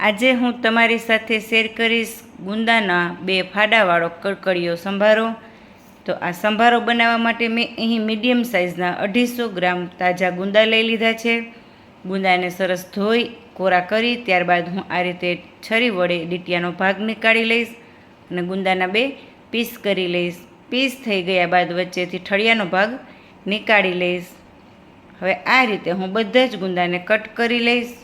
આજે હું તમારી સાથે શેર કરીશ ગુંદાના બે ફાડાવાળો કડકડીયો સંભારો. તો આ સંભારો બનાવવા માટે મેં અહીં મીડિયમ સાઇઝના અઢીસો ગ્રામ તાજા ગુંદા લઈ લીધા છે. ગુંદાને સરસ ધોઈ, કોરા કરી, ત્યારબાદ હું આ રીતે છરી વડે ડીટિયાનો ભાગ નીકાળી લઈશ અને ગુંદાના બે પીસ કરી લઈશ. પીસ થઈ ગયા બાદ વચ્ચેથી ઠળિયાનો ભાગ નીકાળી લઈશ. હવે આ રીતે હું બધા જ ગુંદાને કટ કરી લઈશ.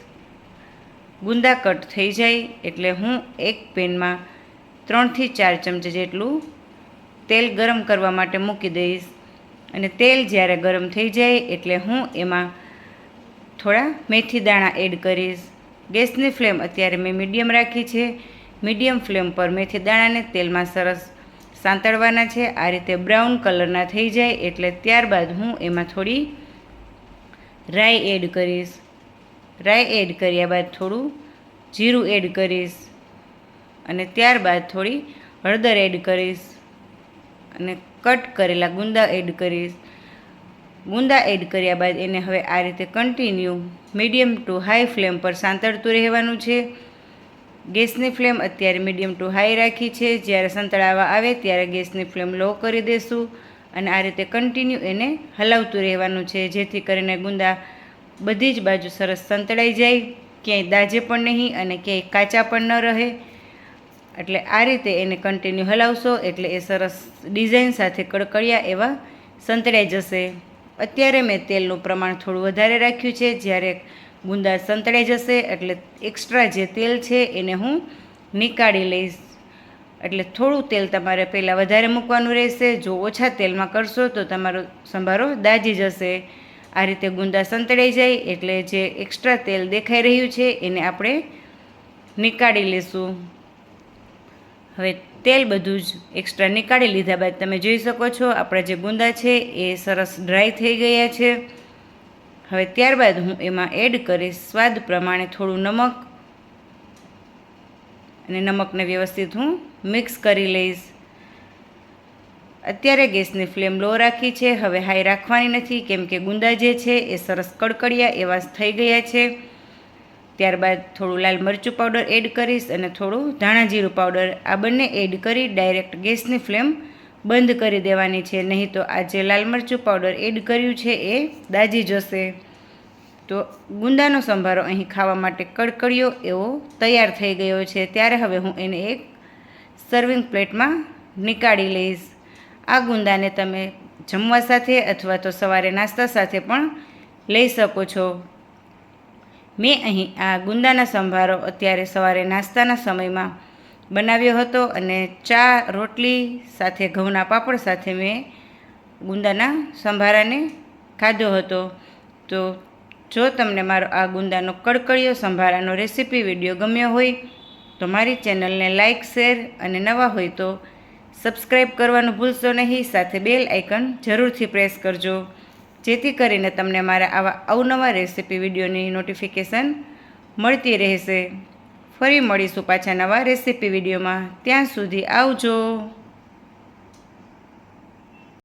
ગુંદા કટ થઈ જાય એટલે હું એક પેનમાં ત્રણથી ચાર ચમચ જેટલું તેલ ગરમ કરવા માટે મૂકી દઈશ. અને તેલ જ્યારે ગરમ થઈ જાય એટલે હું એમાં થોડા મેથી દાણા એડ કરીશ. ગેસની ફ્લેમ અત્યારે મેં મીડિયમ રાખી છે. મીડિયમ ફ્લેમ પર મેથી દાણાને તેલમાં સરસ સાંતળવાના છે. આ રીતે બ્રાઉન કલરના થઈ જાય એટલે ત્યારબાદ હું એમાં થોડી રાઈ એડ કરીશ. રાઈ એડ કર્યા બાદ થોડું જીરું એડ કરીશ. અને ત્યારબાદ થોડી હળદર એડ કરીશ. અને કટ કરેલા ગુંદા એડ કરીશ. ગુંદા એડ કર્યા બાદ એને હવે આ રીતે continue medium to high flame પર સાંતળતું રહેવાનું છે. ગેસની ફ્લેમ અત્યારે મીડિયમ ટુ હાઈ રાખી છે. જ્યારે સંતળાવા આવે ત્યારે ગેસની ફ્લેમ લો કરી દેશું. અને આ રીતે કન્ટિન્યુ એને હલાવતું રહેવાનું છે. જેથી કરીને ગુંદા બધી જ બાજુ સરસ સંતળાઈ જાય, ક્યાંય દાજે પણ નહીં અને ક્યાંય કાચા પણ ન રહે. એટલે આ રીતે એને કન્ટિન્યુ હલાવશો એટલે એ સરસ ડિઝાઇન સાથે કડકડિયા એવા સંતળાઈ જશે. અત્યારે મેં તેલનું પ્રમાણ થોડું વધારે રાખ્યું છે. જ્યારે ગુંદા સંતળાઈ જશે એટલે એક્સ્ટ્રા જે તેલ છે એને હું નીકાળી લઈશ. એટલે થોડું તેલ તમારે પહેલાં વધારે મૂકવાનું રહેશે. જો ઓછા તેલમાં કરશો તો તમારો સંભારો દાજી જશે. આ રીતે ગુંદા સંતળાઈ જાય એટલે જે એક્સ્ટ્રા તેલ દેખાઈ રહ્યું છે એને આપણે નીકાળી લઈશું હવે તેલ બધું જ એક્સ્ટ્રા નીકાળી લીધા બાદ તમે જોઈ શકો છો આપણા જે ગુંદા છે એ સરસ ડ્રાય થઈ ગયા છે. હવે ત્યારબાદ હું એમાં એડ કરીશ સ્વાદ પ્રમાણે થોડું નમક. અને નમકને વ્યવસ્થિત હું મિક્સ કરી લઈશ. અત્યારે ગેસની ફ્લેમ લો રાખી છે, હવે હાઈ રાખવાની નથી, કેમ કે ગુંદા જે છે એ સરસ કડકડિયા એવા થઈ ગયા છે. ત્યારબાદ થોડું લાલ મરચું પાવડર એડ કરીશ અને થોડું ધાણા જીરું પાવડર આ બંને એડ કરી ડાયરેક્ટ ગેસની ફ્લેમ બંધ કરી દેવાની છે. નહીં તો આ જે લાલ મરચું પાવડર એડ કર્યું છે એ દાજી જશે. તો ગુંદાનો સંભારો અહીં ખાવા માટે કડકડિયો એવો તૈયાર થઈ ગયો છે. ત્યારે હવે હું એને એક સર્વિંગ પ્લેટમાં નીકાળી લઈશ. આ ગુંદાને તમે જમવા સાથે અથવા તો સવારે નાસ્તા સાથે પણ લઈ શકો છો. મેં અહીં આ ગુંદાના સંભારો અત્યારે સવારે નાસ્તાના સમયમાં બનાવ્યો હતો અને ચા, રોટલી સાથે ઘઉંના પાપડ સાથે મેં ગુંદાના સંભારાને ખાધો હતો. તો જો તમને મારો આ ગુંદાનો કડકડિયો સંભારાનો રેસીપી વીડિયો ગમ્યો હોય તો મારી ચેનલને લાઇક શેર અને નવા હોય તો સબસ્ક્રાઈબ કરવાનું ભૂલશો નહીં, સાથે બેલ આઇકન જરૂરથી પ્રેસ કરજો. જેથી કરીને તમને મારા આવા અવનવા રેસીપી વિડીયોની નોટિફિકેશન મળતી રહેશે. ફરી મળીશું પાછા નવા રેસીપી વિડીયોમાં. ત્યાં સુધી આવજો.